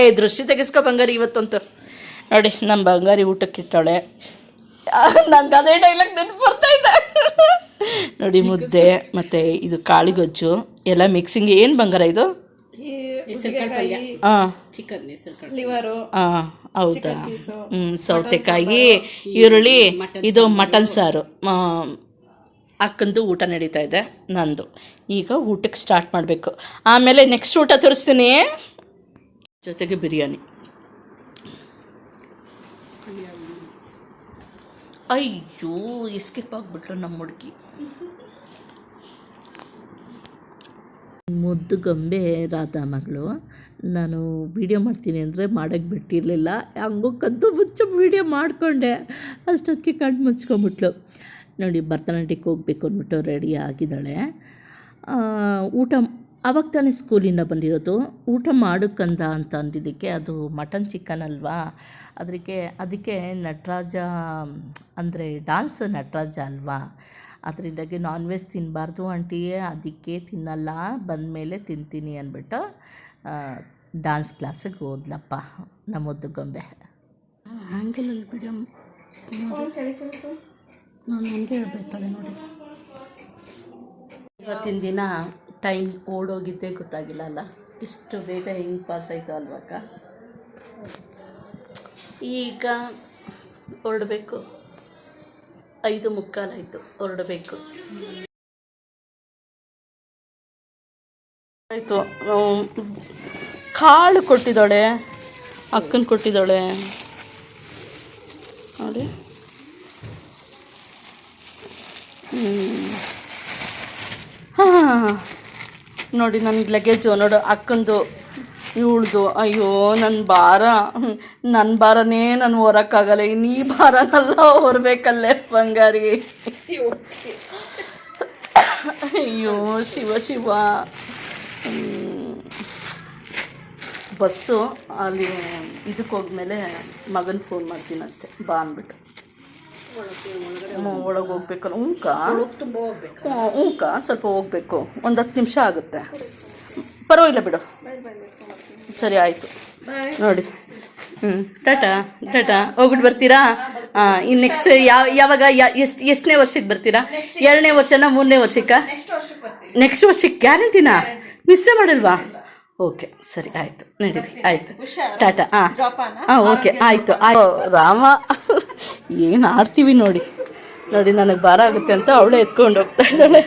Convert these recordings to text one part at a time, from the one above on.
ಏ ದೃಷ್ಟಿ ತೆಗೆಸ್ಕೊ ಬಂಗಾರಿ ಇವತ್ತಂತೂ. ನೋಡಿ ನಮ್ಮ ಬಂಗಾರಿ ಊಟಕ್ಕೆ ಇಟ್ಟಾಳೆ ನಂಗೆ ಅದೇ ಡೈಲಾಗ್ ನೆನಪು ಬರ್ತಾ ಇದೆ. ನೋಡಿ ಮುದ್ದೆ ಮತ್ತು ಇದು ಕಾಳಿಗೊಜ್ಜು ಎಲ್ಲ ಮಿಕ್ಸಿಂಗ್ ಏನು ಬಂಗಾರ ಇದು? ಹಾಂ ಹೌದಾ? ಹ್ಞೂ ಸೌತೆಕಾಯಿ ಈರುಳ್ಳಿ ಇದು ಮಟನ್ ಸಾರು. ಅಕ್ಕಂದು ಊಟ ನಡೀತಾ ಇದೆ ನಂದು. ಈಗ ಊಟಕ್ಕೆ ಸ್ಟಾರ್ಟ್ ಮಾಡಬೇಕು. ಆಮೇಲೆ ನೆಕ್ಸ್ಟ್ ಊಟ ತೋರಿಸ್ತೀನಿ. ಜೊತೆಗೆ ಬಿರಿಯಾನಿ. ಅಯ್ಯೋ ಎಸ್ಕೇಪ್ ಆಗಿಬಿಟ್ರು ನಮ್ಮ ಹುಡುಗಿ. ಮುದ್ದು ಗೊಂಬೆ ರಾಧಾ ಮಗಳು. ನಾನು ವೀಡಿಯೋ ಮಾಡ್ತೀನಿ ಅಂದರೆ ಮಾಡೋಕ್ಕೆ ಬಿಟ್ಟಿರಲಿಲ್ಲ. ಹಂಗೂ ಕದ್ದು ಮುಚ್ಚ ವೀಡಿಯೋ ಮಾಡಿಕೊಂಡೆ. ಅಷ್ಟೊತ್ತಿಗೆ ಕಣ್ಣು ಮುಚ್ಕೊಂಬಿಟ್ಲು ನೋಡಿ, ಭರತನಾಟ್ಯಕ್ಕೆ ಹೋಗ್ಬೇಕು ಅಂದ್ಬಿಟ್ಟು ರೆಡಿ ಆಗಿದ್ದಾಳೆ. ಊಟ ಅವಾಗ ತಾನೇ ಸ್ಕೂಲಿಂದ ಬಂದಿರೋದು. ಊಟ ಮಾಡೋಕ್ಕಂದ ಅಂತ ಅಂದಿದ್ದಕ್ಕೆ ಅದು ಮಟನ್ ಚಿಕನ್ ಅಲ್ವಾ? ಅದಕ್ಕೆ ಅದಕ್ಕೆ ನಟರಾಜ ಅಂದರೆ ಡಾನ್ಸ್ ನಟರಾಜ ಅಲ್ವಾ? ಅದರಿಂದಾಗಿ ನಾನ್ ವೆಜ್ ತಿನ್ನಬಾರ್ದು ಆಂಟಿ ಅದಕ್ಕೆ ತಿನ್ನಲ್ಲ ಬಂದಮೇಲೆ ತಿಂತೀನಿ ಅಂದ್ಬಿಟ್ಟು ಡಾನ್ಸ್ ಕ್ಲಾಸಿಗೆ ಹೋದ್ಲಪ್ಪ ನಮ್ಮದ್ದು ಗೊಂಬೆ. ನಾನು ನನಗೆ ನೋಡಿ. ಇವತ್ತಿನ ದಿನ ಟೈಮ್ ಓಡೋಗಿದ್ದೇ ಗೊತ್ತಾಗಿಲ್ಲ ಅಲ್ಲ? ಇಷ್ಟು ಬೇಗ ಹೆಂಗೆ ಪಾಸ್ ಆಯಿತು ಅಲ್ವಕ್ಕ? ಈಗ ಹೊರಡಬೇಕು. ಐದು ಮುಕ್ಕಾಲಾಯಿತು ಹೊರಡಬೇಕು. ಆಯಿತು. ಕಾಳು ಕೊಟ್ಟಿದ್ದಾಳೆ. ಅಕ್ಕನ ಕೊಟ್ಟಿದ್ದಾಳೆ. ನೋಡಿ. ಹಾಂ. ನೋಡಿ, ನನಗೆ ಲಗೇಜು ನೋಡು, ಅಕ್ಕಂದು, ಇವಳ್ದು, ಅಯ್ಯೋ ನನ್ನ ಭಾರ. ನನ್ನ ಭಾರನೇ ನಾನು ಹೊರಕ್ಕಾಗಲ್ಲ. ಇನ್ನು ಈ ಭಾರನಲ್ಲ, ಹೊರಬೇಕಲ್ಲೇ ಬಂಗಾರಿ. ಅಯ್ಯೋ, ಶಿವ ಶಿವ. ಬಸ್ಸು, ಅಲ್ಲಿ ಇದಕ್ಕೆ ಹೋದ್ಮೇಲೆ ಮಗನ ಫೋನ್ ಮಾಡ್ತೀನಿ ಅಷ್ಟೇ. ಬಾ ಅಂದ್ಬಿಟ್ಟು. ಒಳಗೆ ಹೋಗ್ಬೇಕಲ್ಲ ಉಂಕ? ಉಂಕ? ಸ್ವಲ್ಪ ಹೋಗ್ಬೇಕು. ಒಂದು ಹತ್ತು ನಿಮಿಷ ಆಗುತ್ತೆ. ಪರವಾಗಿಲ್ಲ ಬಿಡು. ಸರಿ ಆಯಿತು. ನೋಡಿ. ಹ್ಞೂ ಟಾಟಾ ಟಾಟಾ ಹೋಗ್ಬಿಟ್ಟು ಬರ್ತೀರಾ? ಹಾಂ ಇನ್ನು ನೆಕ್ಸ್ಟ್ ಯಾವ ಯಾವಾಗ ಎಷ್ಟು ಎಷ್ಟನೇ ವರ್ಷಕ್ಕೆ ಬರ್ತೀರಾ? ಎರಡನೇ ವರ್ಷನ ಮೂರನೇ ವರ್ಷಕ್ಕೆ? ನೆಕ್ಸ್ಟ್ ವರ್ಷಕ್ಕೆ ಗ್ಯಾರಂಟಿನಾ ಮಿಸ್ಸೇ ಮಾಡಲ್ವಾ? ಓಕೆ ಸರಿ ಆಯಿತು. ನಡೀರಿ ಆಯಿತು. ಟಾಟಾ ಹಾಂ ಹಾಂ ಓಕೆ ಆಯಿತು ಆಯ್ತು. ರಾಮ. ಏನು ಆಡ್ತೀವಿ ನೋಡಿ. ನೋಡಿ ನನಗೆ ಭಾರ ಆಗುತ್ತೆ ಅಂತ ಅವಳೇ ಎತ್ಕೊಂಡು ಹೋಗ್ತಾ ಇದ್ದಾಳೆ.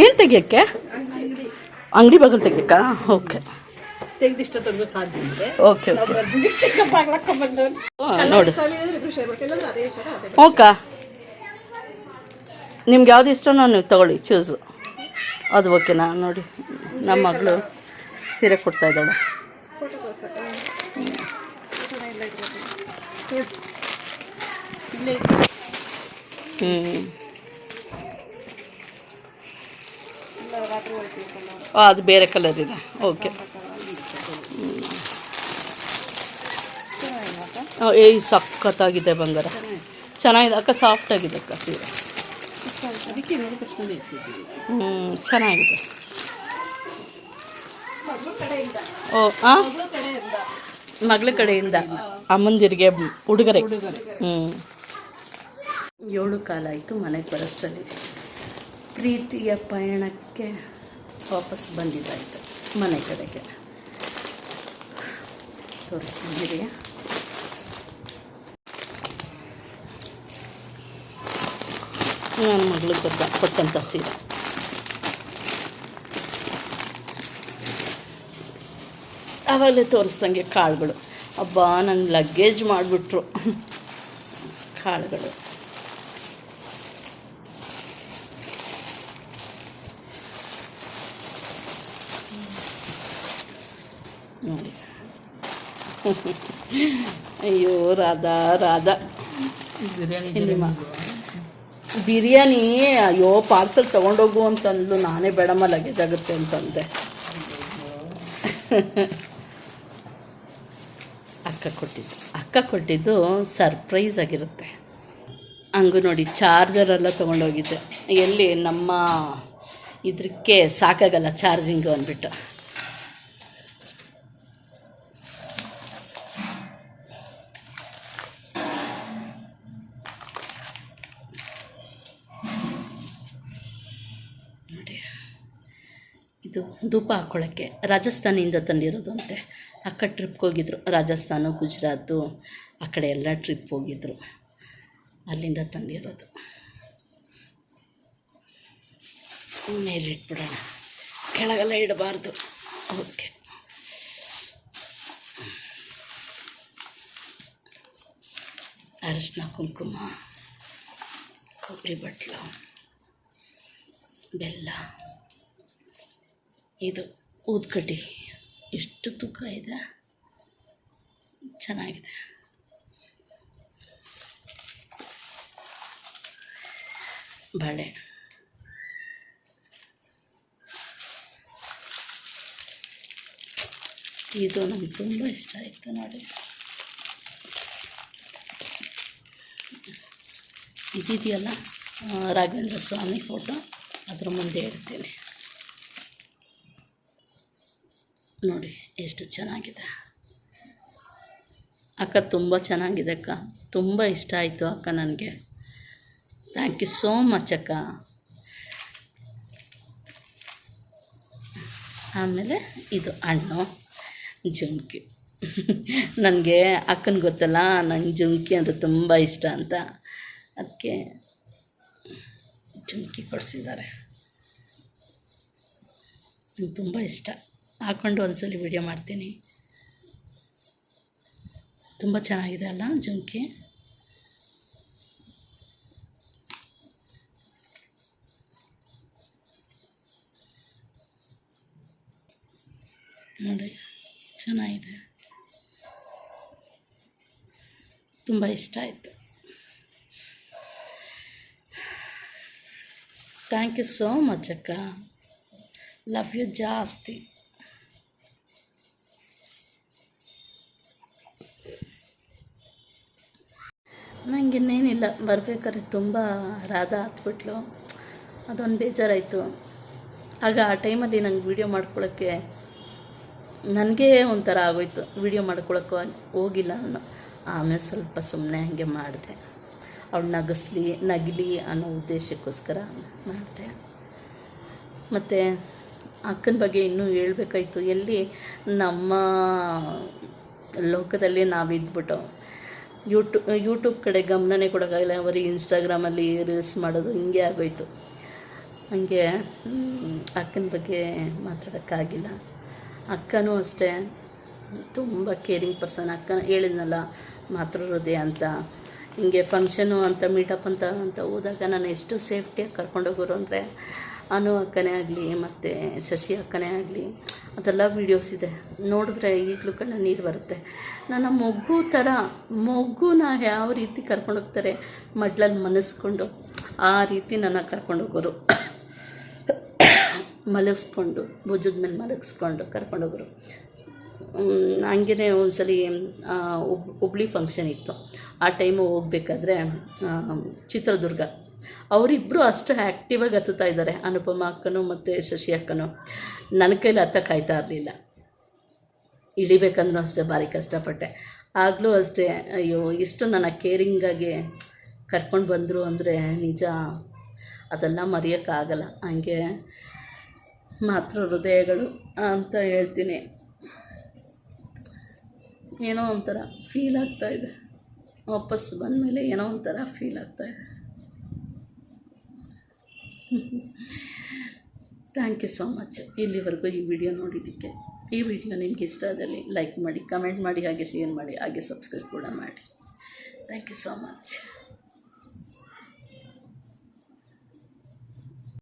ಏನು ತೆಗಿಯಕ್ಕೆ? ಅಂಗಡಿ ಬಗಲ್ ತೆಗಿಯಕ್ಕ? ಓಕೆ ಓಕೆ ಓಕೆ ಹಾಂ ನೋಡಿ. ಓಕ ನಿಮ್ಗೆ ಯಾವ್ದು ಇಷ್ಟನೋ ನೀವು ತಗೊಳ್ಳಿ ಚೂಸು ಅದು ಓಕೆನಾ ನೋಡಿ. ನಮ್ಮ ಮಗಳು ಸೀರೆ ಕೊಡ್ತಾ ಇದ್ದಾಳೆ. ಹ್ಞೂ ಅದು ಬೇರೆ ಕಲರ್ ಇದೆ. ಓಕೆ ಏಯ್ ಸಖತ್ತಾಗಿದೆ ಬಂಗಾರ. ಚೆನ್ನಾಗಿದೆ. ಅಕ್ಕ ಸಾಫ್ಟಾಗಿದೆ ಅಕ್ಕ ಸೀರೆ. ಇರ್ತಿದ್ವಿ ಹ್ಞೂ ಚೆನ್ನಾಗಿದೆ. ಓ ಆ? ಮಗಳ ಕಡೆಯಿಂದ. ಅಮ್ಮಂದಿರಿಗೆ ಉಡುಗೊರೆ. ಹ್ಞೂ ಏಳು ಕಾಲ ಆಯಿತು ಮನೆಗೆ ಬರೋಷ್ಟರಲ್ಲಿ. ಪ್ರೀತಿಯ ಪಯಣಕ್ಕೆ ವಾಪಸ್ ಬಂದಿದ್ದಾಯಿತು ಮನೆ ಕಡೆಗೆ. ತೋರಿಸ್ತೀನಿ ನನ್ನ ಮಗಳಿಗೆ ಕೊಟ್ಟ ಕೊಟ್ಟಂಥ ಸೀರೆ. ಆವಾಗಲೇ ತೋರಿಸ್ದಂಗೆ ಕಾಳುಗಳು. ಹಬ್ಬ ನನ್ನ ಲಗೇಜ್ ಮಾಡಿಬಿಟ್ರು. ಕಾಳುಗಳು. ನೋಡಿ. ಅಯ್ಯೋ ರಾಧಾ ರಾಧಾ. ಸಿನಿಮಾ. ಬಿರಿಯಾನಿ ಅಯ್ಯೋ ಪಾರ್ಸಲ್ ತೊಗೊಂಡೋಗು ಅಂತಂದ್ಲು. ನಾನೇ ಬೇಡಮ್ಮ ಲಗೇಜ್ ಆಗುತ್ತೆ ಅಂತಂದೆ. ಅಕ್ಕ ಕೊಟ್ಟಿದ್ದು. ಅಕ್ಕ ಕೊಟ್ಟಿದ್ದು ಸರ್ಪ್ರೈಸ್ ಆಗಿರುತ್ತೆ. ಹಂಗು ನೋಡಿ ಚಾರ್ಜರೆಲ್ಲ ತೊಗೊಂಡೋಗಿದ್ದೆ. ಎಲ್ಲಿ ನಮ್ಮ ಇದಕ್ಕೆ ಸಾಕಾಗಲ್ಲ ಚಾರ್ಜಿಂಗು ಅಂದ್ಬಿಟ್ಟು. ಧೂಪ ಹಾಕ್ಕೊಳ್ಳೋಕ್ಕೆ ರಾಜಸ್ಥಾನಿಂದ ತಂದಿರೋದಂತೆ. ಅಕ್ಕ ಟ್ರಿಪ್ಗೆ ಹೋಗಿದ್ರು. ರಾಜಸ್ಥಾನ, ಗುಜರಾತು, ಆ ಕಡೆ ಎಲ್ಲ ಟ್ರಿಪ್ ಹೋಗಿದ್ರು. ಅಲ್ಲಿಂದ ತಂದಿರೋದು. ಮೇಲೆ ಇಟ್ಬಿಡೋಣ. ಕೆಳಗೆಲ್ಲ ಇಡಬಾರ್ದು. ಓಕೆ. ಅರಿಶಿನ, ಕುಂಕುಮ, ಕೊಬ್ಬರಿ ಬಟ್ಲು, ಬೆಲ್ಲ. ಇದು ಊದ್ಕಡ್ಡಿ. ಎಷ್ಟು ತುಕ್ಕ ಇದೆ? ಚೆನ್ನಾಗಿದೆ. ಬಳೆ. ಇದು ನಮ್ಗೆ ತುಂಬ ಇಷ್ಟ ಆಯಿತು ನೋಡಿ. ಇದಿದೆಯಲ್ಲ ರಾಘವೇಂದ್ರ ಸ್ವಾಮಿ ಫೋಟೋ. ಅದ್ರ ಮುಂದೆ ಇಡ್ತೀನಿ. ನೋಡಿ, ಎಷ್ಟು ಚೆನ್ನಾಗಿದೆ. ಅಕ್ಕ ತುಂಬ ಚೆನ್ನಾಗಿದೆ ಅಕ್ಕ. ತುಂಬ ಇಷ್ಟ ಆಯಿತು ಅಕ್ಕ ನನಗೆ. ಥ್ಯಾಂಕ್ ಯು ಸೋ ಮಚ್ ಅಕ್ಕ. ಆಮೇಲೆ ಇದು ಹಣ್ಣು, ಜುಮ್ಕಿ. ನನಗೆ ಅಕ್ಕನ ಗೊತ್ತಲ್ಲ, ನಂಗೆ ಜುಮ್ಕಿ ಅಂದರೆ ತುಂಬ ಇಷ್ಟ ಅಂತ. ಅದಕ್ಕೆ ಜುಮ್ಕಿ ಕೊಡಿಸಿದ್ದಾರೆ. ನಂಗೆ ತುಂಬ ಇಷ್ಟ. ಹಾಕ್ಕೊಂಡು ಒಂದ್ಸಲಿ ವಿಡಿಯೋ ಮಾಡ್ತೀನಿ. ತುಂಬ ಚೆನ್ನಾಗಿದೆ ಅಲ್ಲ ಜುಮ್ಕಿ? ನೋಡಿ, ಚೆನ್ನಾಗಿದೆ. ತುಂಬ ಇಷ್ಟ ಆಯಿತು. ಥ್ಯಾಂಕ್ ಯು ಸೋ ಮಚ್ ಅಕ್ಕ. ಲವ್ ಯು ಜಾಸ್ತಿ ನನಗೆ ಇನ್ನೇನಿಲ್ಲ ಬರ್ಬೇಕಾದ್ರೆ ತುಂಬ ರಾಧ ಹತ್ಬಿಟ್ಲು ಅದೊಂದು ಬೇಜಾರಾಯಿತು. ಆಗ ಆ ಟೈಮಲ್ಲಿ ನಂಗೆ ವೀಡಿಯೋ ಮಾಡ್ಕೊಳ್ಳೋಕ್ಕೆ ನನಗೇ ಒಂಥರ ಆಗೋಯ್ತು. ವೀಡಿಯೋ ಮಾಡ್ಕೊಳಕ್ಕೂ ಹೋಗಿಲ್ಲ ನಾನು. ಆಮೇಲೆ ಸ್ವಲ್ಪ ಸುಮ್ಮನೆ ಹಾಗೆ ಮಾಡಿದೆ. ಅವಳು ನಗಸ್ಲಿ, ನಗಲಿ ಅನ್ನೋ ಉದ್ದೇಶಕ್ಕೋಸ್ಕರ ಮಾಡಿದೆ. ಮತ್ತು ಅಕ್ಕನ ಬಗ್ಗೆ ಇನ್ನೂ ಹೇಳ್ಬೇಕಾಯ್ತು. ಎಲ್ಲಿ ನಮ್ಮ ಲೋಕದಲ್ಲಿ ನಾವಿದ್ಬಿಟ್ಟು ಯೂಟ್ಯೂ ಯೂಟ್ಯೂಬ್ ಕಡೆ ಗಮನನೇ ಕೊಡೋಕ್ಕಾಗಲ್ಲ. ಅವರಿಗೆ ಇನ್ಸ್ಟಾಗ್ರಾಮಲ್ಲಿ ರೀಲ್ಸ್ ಮಾಡೋದು ಹಿಂಗೆ ಆಗೋಯ್ತು. ಹಂಗೆ ಅಕ್ಕನ ಬಗ್ಗೆ ಮಾತಾಡೋಕ್ಕಾಗಿಲ್ಲ. ಅಕ್ಕನೂ ಅಷ್ಟೇ. ತುಂಬ ಕೇರಿಂಗ್ ಪರ್ಸನ್ ಅಕ್ಕ ಹೇಳಿದ್ನಲ್ಲ ಮಾತೃ ಹೃದಯ ಅಂತ. ಹಿಂಗೆ ಫಂಕ್ಷನು ಅಂತ ಮೀಟಪ್ ಅಂತ ಅಂತ ಹೋದಾಗ ನಾನು ಎಷ್ಟು ಸೇಫ್ಟಿಯಾಗಿ ಕರ್ಕೊಂಡೋಗೋರು ಅಂದರೆ ಅನು ಅಕ್ಕನೇ ಆಗಲಿ ಮತ್ತು ಶಶಿ ಅಕ್ಕನೇ ಆಗಲಿ ಅದೆಲ್ಲ ವೀಡಿಯೋಸ್ ಇದೆ. ನೋಡಿದ್ರೆ ಈಗಲೂ ಕಣ್ಣ ನೀರು ಬರುತ್ತೆ. ನನ್ನ ಮಗು ಥರ, ಮಗುನ ಯಾವ ರೀತಿ ಕರ್ಕೊಂಡೋಗ್ತಾರೆ ಮಡ್ಲಲ್ಲಿ ಮನಸ್ಕೊಂಡು, ಆ ರೀತಿ ನನ್ನ ಕರ್ಕೊಂಡೋಗೋರು ಮಲಗಿಸ್ಕೊಂಡು, ಭುಜದ ಮೇಲೆ ಮಲಗಿಸ್ಕೊಂಡು ಕರ್ಕೊಂಡೋಗೋರು ಹಂಗೇ ಒಂದ್ಸಲಿ ಹುಬ್ಳಿ ಫಂಕ್ಷನ್ ಇತ್ತು. ಆ ಟೈಮು ಹೋಗ್ಬೇಕಾದ್ರೆ ಚಿತ್ರದುರ್ಗ. ಅವರಿಬ್ಬರು ಅಷ್ಟು ಆ್ಯಕ್ಟಿವಾಗಿ ಹತ್ತುತ್ತಾ ಇದ್ದಾರೆ. ಅನುಪಮ ಅಕ್ಕನು ಮತ್ತು ಶಶಿ ಅಕ್ಕನು. ನನ್ನ ಕೈಲಿ ಹತ್ತಕ್ಕಾಯ್ತಾ ಇರಲಿಲ್ಲ. ಇಳಿಬೇಕಂದ್ರೂ ಅಷ್ಟೇ ಭಾರಿ ಕಷ್ಟಪಟ್ಟೆ. ಆಗಲೂ ಅಷ್ಟೇ, ಅಯ್ಯೋ, ಇಷ್ಟು ನನ್ನ ಕೇರಿಂಗಾಗಿ ಕರ್ಕೊಂಡು ಬಂದರು ಅಂದರೆ ನಿಜ ಅದೆಲ್ಲ ಮರೆಯೋಕ್ಕಾಗಲ್ಲ. ಹಂಗೆ ಮಾತ್ರ ಹೃದಯಗಳು ಅಂತ ಹೇಳ್ತೀನಿ. ಏನೋ ಒಂಥರ ಫೀಲ್ ಆಗ್ತಾಯಿದೆ ವಾಪಸ್ ಬಂದಮೇಲೆ ಏನೋ ಒಂಥರ ಫೀಲ್ ಆಗ್ತಾಯಿದೆ ಥ್ಯಾಂಕ್ ಯು ಸೋ ಮಚ್ ಇಲ್ಲಿವರೆಗೂ ಈ ವಿಡಿಯೋ ನೋಡಿದ್ದಕ್ಕೆ ಈ ವಿಡಿಯೋ ನಿಮ್ಗೆ ಇಷ್ಟ ಆದಲ್ಲಿ ಲೈಕ್ ಮಾಡಿ ಕಮೆಂಟ್ ಮಾಡಿ, ಹಾಗೆ ಶೇರ್ ಮಾಡಿ, ಹಾಗೆ ಸಬ್ಸ್ಕ್ರೈಬ್ ಕೂಡ ಮಾಡಿ. Thank you so much